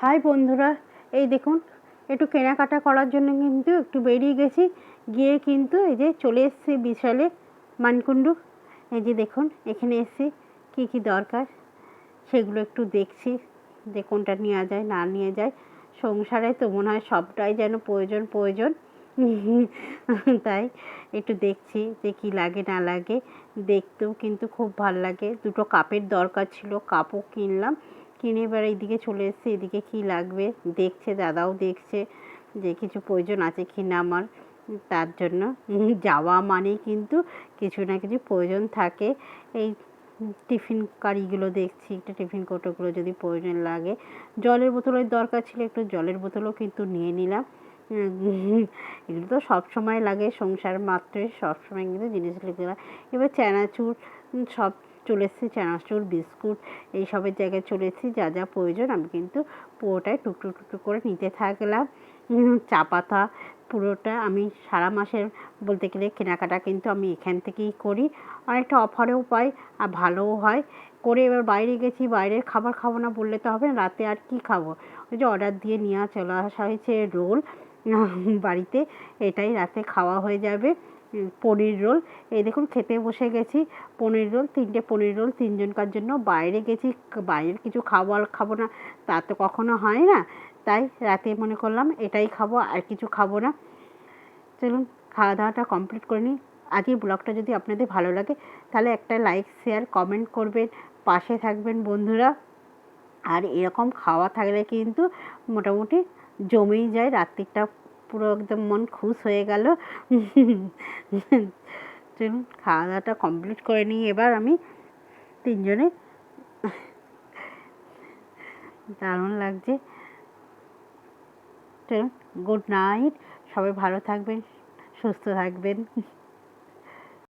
High বন্ধুরা, এই দেখুন, একটু কেনাকাটা করার জন্য কিন্তু একটু বেরিয়ে গেছি। গিয়ে কিন্তু এই যে চলে এসেছি বিশালে মানকুণ্ডু। এই যে দেখুন, এখানে এসেছি, কী কী দরকার? সেগুলো একটু দেখছি, যে কোনটা নেওয়া যায়, না নিয়ে যায়। সংসারে তো মনে হয় সবটাই যেন প্রয়োজন প্রয়োজন। তাই একটু দেখছি যে কী লাগে, না লাগে। দেখতেও কিন্তু খুব ভালো লাগে। দুটো কাপের দরকার ছিল, কাপও কিনলাম। কিনে এবার এইদিকে চলে এসেছি, এদিকে কী লাগবে? দেখছে, দাদাও দেখছে যে কিছু প্রয়োজন আছে কি না আমার। তার জন্য যাওয়া মানেই কিন্তু কিছু না কিছু প্রয়োজন থাকে। এই টিফিন কারিগুলো দেখছি, একটু টিফিন কৌটোগুলো যদি প্রয়োজন লাগে। জলের বোতলের দরকার ছিল, একটু জলের বোতলও কিন্তু নিয়ে নিলাম। এগুলো তো সব সময় লাগে, সংসার মাত্রই সব সময় কিন্তু জিনিস লেগে এবার চানাচুর, সব চলে এসেছি, চানাচুর, বিস্কুট এইসবের জায়গায় চলে এসেছি, যা যা প্রয়োজন, আমি কিন্তু পুরোটাই টুকটুক টুকটুক করে নিতে থাকলাম। চা পাতা পুরোটা আমি সারা মাসের বলতে গেলে কেনাকাটা কিন্তু আমি এখান থেকেই করি। অনেকটা অফারেও পাই আর ভালোও হয়। করে এবার বাইরে গেছি, বাইরের খাবার খাব না বললে তো হবে না, রাতে আর কি খাব? ওই যে অর্ডার দিয়ে নিয়ে চলে আসা হয়েছে রোল। বাড়িতে এটাই রাতে খাওয়া হয়ে যাবে। পনির রোল। এই দেখুন, খেতে বসে গেছি। পনির রোল, তিনটে পনির রোল তিনজনকার জন্য? বাইরে গেছি বাইরের কিছু খাব আর খাব না, তা তো কখনো হয় না। তাই রাতে মনে করলাম, এটাই খাব আর কিছু খাব না। চলুন খাওয়া দাওয়াটা কমপ্লিট করে নিই। আজকে ব্লগটা যদি আপনাদের ভালো লাগে, তাহলে একটা লাইক শেয়ার কমেন্ট করবেন, পাশে থাকবেন বন্ধুরা। আর এরকম খাওয়া থাকলে কিন্তু মোটামুটি জমেই যায়, রাত্রিটা পুরো একদম মন খুশ হয়ে গেল। চলুন খাওয়া দাওয়াটা কমপ্লিট করে নিই। এবার আমি তিনজনে দারুণ লাগছে। চলুন গুড নাইট সবাই ভালো থাকবেন, সুস্থ থাকবেন।